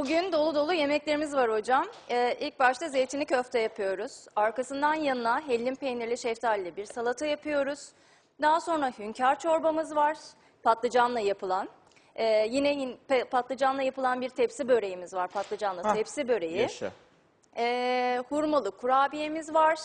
Bugün dolu dolu yemeklerimiz var hocam. Ee, ilk başta zeytinli köfte yapıyoruz. Arkasından yanına hellim peynirli şeftalili bir salata yapıyoruz. Daha sonra hünkâr çorbamız var. Patlıcanla yapılan. Ee, yine patlıcanla yapılan bir tepsi böreğimiz var. Patlıcanlı Hah, tepsi böreği. Yaşa. Ee, hurmalı kurabiyemiz var.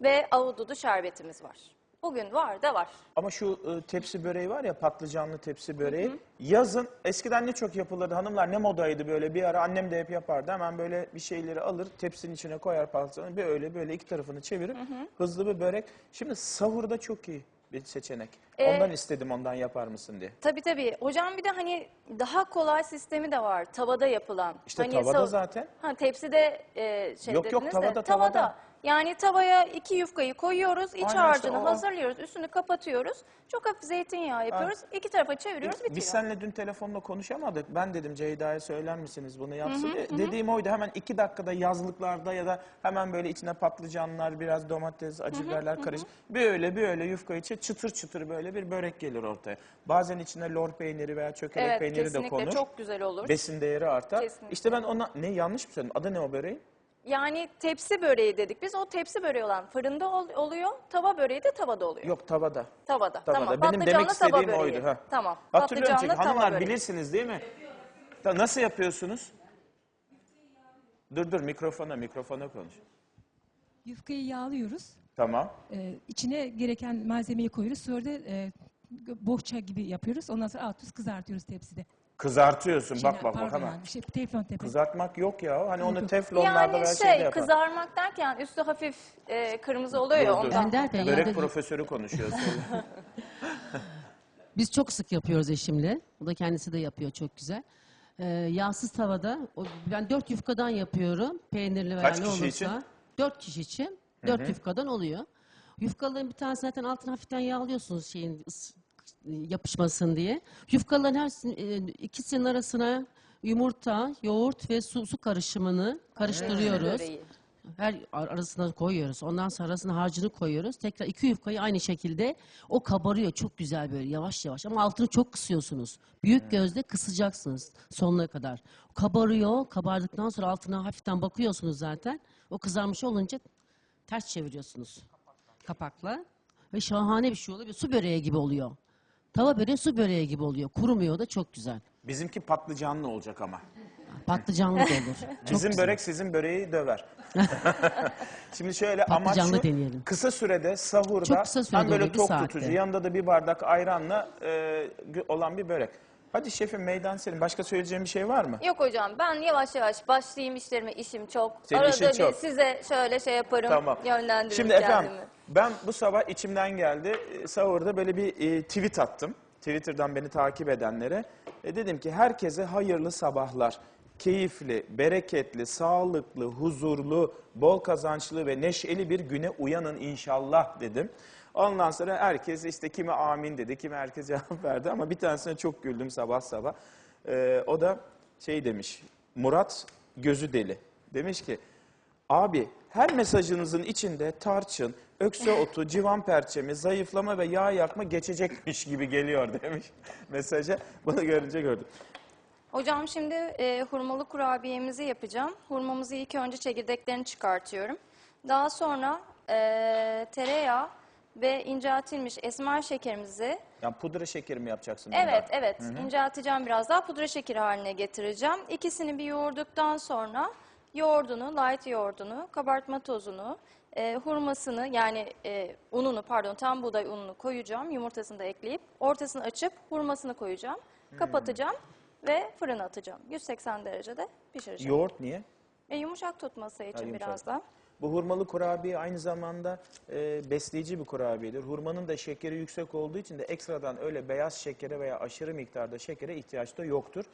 Ve avududu şerbetimiz var. Bugün var da var. Ama şu e, tepsi böreği var ya patlıcanlı tepsi böreği. Yazın eskiden ne çok yapılırdı hanımlar ne modaydı böyle bir ara annem de hep yapardı. Hemen böyle bir şeyleri alır tepsinin içine koyar patlıcanı bir öyle böyle iki tarafını çevirip hızlı bir börek. Şimdi sahurda çok iyi bir seçenek. Ee, ondan istedim ondan yapar mısın diye. Tabii tabii. Hocam bir de hani daha kolay sistemi de var. Tavada yapılan. İşte hani tavada zaten. Ha tepside e, şey Yok, yok, dediniz tavada, de. tavada. Yani tavaya iki yufkayı koyuyoruz, iç Aynen işte harcını o. hazırlıyoruz, üstünü kapatıyoruz. Çok hafif zeytinyağı yapıyoruz. iki tarafa çeviriyoruz, bitiyor. Biz seninle dün telefonla konuşamadık. Ben dedim Ceyda'ya söyler misiniz bunu yapsın diye. Dediğim oydu hemen iki dakikada yazlıklarda ya da hemen böyle içine patlıcanlar, biraz domates, acı biberler karış. Böyle böyle yufka içi çıtır çıtır böyle bir börek gelir ortaya. Bazen içine lor peyniri veya çökelek Evet, peyniri de kesinlikle konur. çok güzel olur. Besin değeri artar. Kesinlikle. İşte ben ona ne yanlış mı söyledim? Adı ne o böreğin? Yani tepsi böreği dedik biz. O tepsi böreği olan fırında ol- oluyor, tava böreği de tavada oluyor. Yok tavada. Tavada. Tavada. Tamam. Benim demek tava istediğim böreği. oydu. Ha. Tamam. Hatırlıyorum çünkü hanımlar böreği. bilirsiniz değil mi? Ta- Nasıl yapıyorsunuz? Dur dur mikrofona mikrofona konuş. Yufkayı yağlıyoruz. Tamam. Ee, içine gereken malzemeyi koyuyoruz. Sonra da e, bohça gibi yapıyoruz. Ondan sonra alt üst kızartıyoruz tepside. Kızartıyorsun İçine- bak bak bak hemen. yani, şey, teflon tepe. Kızartmak yok ya. Hani onu teflonlarda Yani şey şeyde yapar. kızarmak derken üstü hafif e, kırmızı oluyor ya ondan. Bey, Börek yani profesörü konuşuyor. biz çok sık yapıyoruz eşimle. O da kendisi de yapıyor çok güzel. Ee, yağsız tavada, o, ben dört yufkadan yapıyorum. Peynirli veya Kaç ne olursa. için? Dört kişi için. Dört yufkadan oluyor. Yufkaların bir tanesi zaten altına hafiften yağlıyorsunuz şeyin yapışmasın diye. Yufkaların her e, ikisinin arasına yumurta, yoğurt ve su, su karışımını karıştırıyoruz. Her ar- arasına koyuyoruz. Ondan sonra arasına harcını koyuyoruz. Tekrar iki yufkayı aynı şekilde o kabarıyor. Çok güzel böyle yavaş yavaş ama altını çok kısıyorsunuz. Büyük gözle kısacaksınız sonuna kadar. Kabarıyor. Kabardıktan sonra altına hafiften bakıyorsunuz zaten. O kızarmış olunca ters çeviriyorsunuz kapakla. Ve şahane bir şey oluyor. Su böreği gibi oluyor. Tava böreği su böreği gibi oluyor. Kurumuyor da çok güzel. Bizimki patlıcanlı olacak ama. Patlıcanlı da olur. Çok Bizim güzel. börek sizin böreği döver. Şimdi şöyle amaç Patlıcanlı şu, deneyelim. kısa sürede sahurda Çok kısa sürede hem böyle oluyor, bir tok saatte. tutucu yanında da bir bardak ayranla e, gö- olan bir börek. Hadi şefim meydan senin. Başka söyleyeceğim bir şey var mı? Yok hocam ben yavaş yavaş başlayayım işlerime işim çok. Senin Arada işin bir çok. size şöyle şey yaparım Tamam. yönlendiririm Şimdi efendim kendimi. Ben bu sabah içimden geldi. E, Sahurda böyle bir e, tweet attım. Twitter'dan beni takip edenlere. E, dedim ki herkese hayırlı sabahlar. Keyifli, bereketli, sağlıklı, huzurlu, bol kazançlı ve neşeli bir güne uyanın inşallah dedim. Ondan sonra herkes işte kimi amin dedi, kimi herkes cevap verdi ama bir tanesine çok güldüm sabah sabah. E, o da şey demiş, Murat gözü deli. Demiş ki Abi her mesajınızın içinde tarçın, ökse otu, civan perçemi, zayıflama ve yağ yakma geçecekmiş gibi geliyor demiş mesaja. Bunu görünce gördüm. Hocam şimdi e, hurmalı kurabiyemizi yapacağım. Hurmamızı ilk önce çekirdeklerini çıkartıyorum. Daha sonra e, tereyağı ve inceltilmiş esmer şekerimizi Yani pudra şekeri mi yapacaksın? Evet, bundan? evet. İncelteceğim biraz daha pudra şekeri haline getireceğim. İkisini bir yoğurduktan sonra yoğurdunu, light yoğurdunu, kabartma tozunu, e, hurmasını yani e, ununu pardon tam buğday ununu koyacağım. Yumurtasını da ekleyip ortasını açıp hurmasını koyacağım. Kapatacağım ve fırına atacağım. 180 derecede pişireceğim. Yoğurt niye? E, yumuşak tutması için yumuşak. biraz da. Bu hurmalı kurabiye aynı zamanda e, besleyici bir kurabiyedir. Hurmanın da şekeri yüksek olduğu için de ekstradan öyle beyaz şekere veya aşırı miktarda şekere ihtiyaç da yoktur.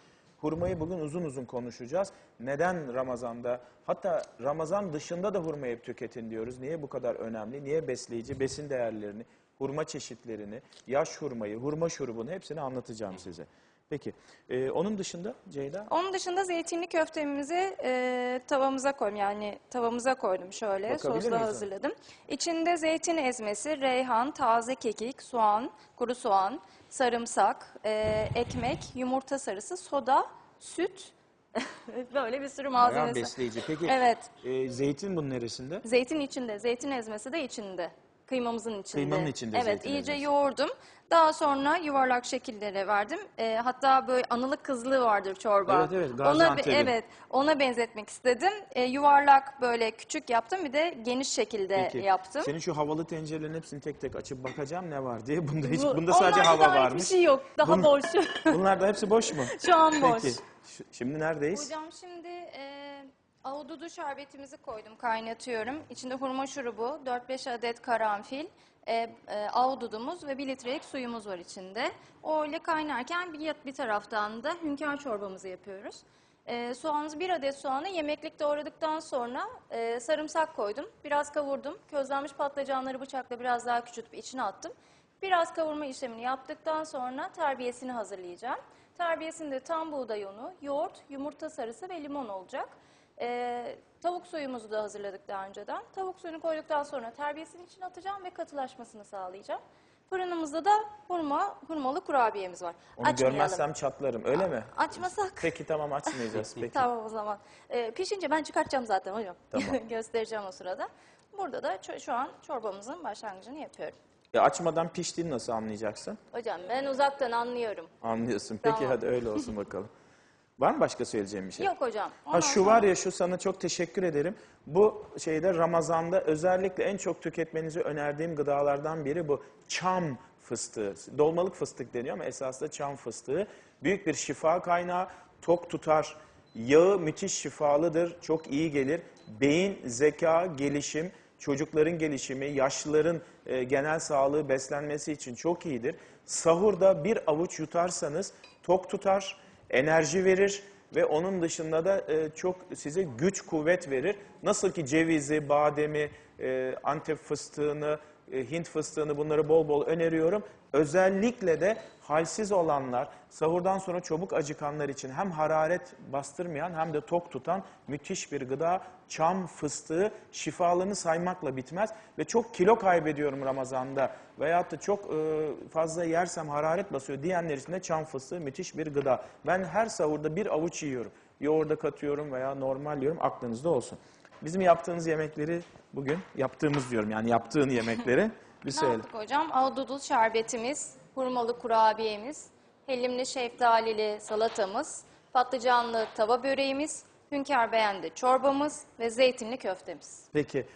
Hurmayı bugün uzun uzun konuşacağız. Neden Ramazan'da hatta Ramazan dışında da hurmayı tüketin diyoruz. Niye bu kadar önemli? Niye besleyici? Besin değerlerini, hurma çeşitlerini, yaş hurmayı, hurma şurubunu hepsini anlatacağım size. Peki e, onun dışında Ceyda? Onun dışında zeytinli köftemizi e, tavamıza koydum. Yani tavamıza koydum şöyle. Bakabilir Sosla miyiz? hazırladım. İçinde zeytin ezmesi, reyhan, taze kekik, soğan, kuru soğan, sarımsak, e, ekmek, yumurta sarısı, soda, süt Böyle bir sürü Bayağı malzemesi. besleyici. Peki Evet. e, zeytin bunun neresinde? Zeytin içinde, zeytin ezmesi de içinde. Kıymamızın içinde. Kıymanın içinde Evet, zeytin iyice ezmesi. yoğurdum. Daha sonra yuvarlak şekillere verdim. Ee, hatta böyle anılık kızlığı vardır çorba. Evet, evet, Ona, Gaziantep'in. evet, ona benzetmek istedim. Ee, yuvarlak böyle küçük yaptım bir de geniş şekilde Peki. yaptım. Senin şu havalı tencerelerin hepsini tek tek açıp bakacağım ne var diye. Bunda hiç Bu- bunda sadece onlarda hava daha varmış. Hiçbir şey yok. Daha Bun- boş. Bunlar da hepsi boş mu? Şu an boş. Peki. Şimdi neredeyiz? Hocam şimdi e, ahududu şerbetimizi koydum, kaynatıyorum. İçinde hurma şurubu, 4-5 adet karanfil, e, e, ahududumuz ve 1 litrelik suyumuz var içinde. O ile kaynarken bir, bir taraftan da hünkâr çorbamızı yapıyoruz. E, soğanımızı bir adet soğanı yemeklik doğradıktan sonra e, sarımsak koydum. Biraz kavurdum. Közlenmiş patlıcanları bıçakla biraz daha küçültüp içine attım. Biraz kavurma işlemini yaptıktan sonra terbiyesini hazırlayacağım. Terbiyesinde tam buğday unu, yoğurt, yumurta sarısı ve limon olacak. Ee, tavuk suyumuzu da hazırladık daha önceden. Tavuk suyunu koyduktan sonra terbiyesinin içine atacağım ve katılaşmasını sağlayacağım. Fırınımızda da hurma, hurmalı kurabiyemiz var. Onu Açmayalım. görmezsem çatlarım öyle mi? Açmasak. Peki tamam açmayacağız peki. Tamam o zaman. Ee, pişince ben çıkartacağım zaten hocam. Tamam. Göstereceğim o sırada. Burada da şu an çorbamızın başlangıcını yapıyorum. E, açmadan piştiğini nasıl anlayacaksın? Hocam ben uzaktan anlıyorum. Anlıyorsun. Peki Tamam. hadi öyle olsun bakalım. Var mı başka söyleyeceğim bir şey? Yok hocam. Ha şu var ya şu sana çok teşekkür ederim. Bu şeyde Ramazan'da özellikle en çok tüketmenizi önerdiğim gıdalardan biri bu çam fıstığı. Dolmalık fıstık deniyor ama esasında çam fıstığı. Büyük bir şifa kaynağı, tok tutar. Yağı müthiş şifalıdır, çok iyi gelir. Beyin, zeka, gelişim, çocukların gelişimi, yaşlıların e, genel sağlığı, beslenmesi için çok iyidir. Sahurda bir avuç yutarsanız tok tutar, enerji verir ve onun dışında da e, çok size güç kuvvet verir. Nasıl ki cevizi, bademi, e, antep fıstığını, Hint fıstığını bunları bol bol öneriyorum. Özellikle de halsiz olanlar, sahurdan sonra çabuk acıkanlar için hem hararet bastırmayan hem de tok tutan müthiş bir gıda. Çam fıstığı şifalığını saymakla bitmez ve çok kilo kaybediyorum Ramazan'da veyahut da çok e, fazla yersem hararet basıyor diyenler için de çam fıstığı müthiş bir gıda. Ben her sahurda bir avuç yiyorum. Yoğurda katıyorum veya normal yiyorum aklınızda olsun. Bizim yaptığınız yemekleri bugün yaptığımız diyorum yani yaptığın yemekleri bir Ne söyle. yaptık hocam? Ahududul şerbetimiz, hurmalı kurabiyemiz, hellimli şeftalili salatamız, patlıcanlı tava böreğimiz, hünkâr beğendi çorbamız ve zeytinli köftemiz. Peki